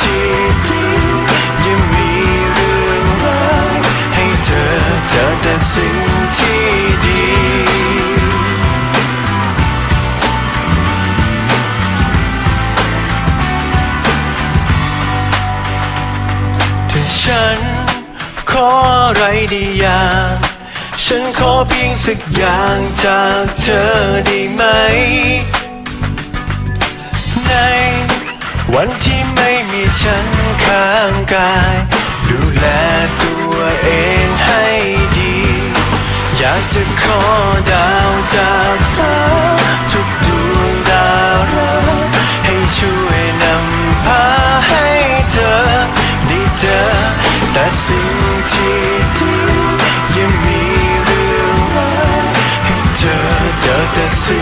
ที่ดียังมีเรื่องร้ายให้เธอเจอแต่สิ่งที่ดีถ้าฉันขออะไรได้อย่างฉันขอเพียงสักอย่างจากเธอได้ไหม ในวันที่ ฉันข้างกาย ดูแลตัวเองให้ดี อยากจะขอดาวจากฟ้า ทุกดวงดาวรักให้ช่วยนำพาให้เธอได้เจอแต่สิ่งที่ดียังมีเรื่องร้ายให้เธอเจอแต่สิ่ง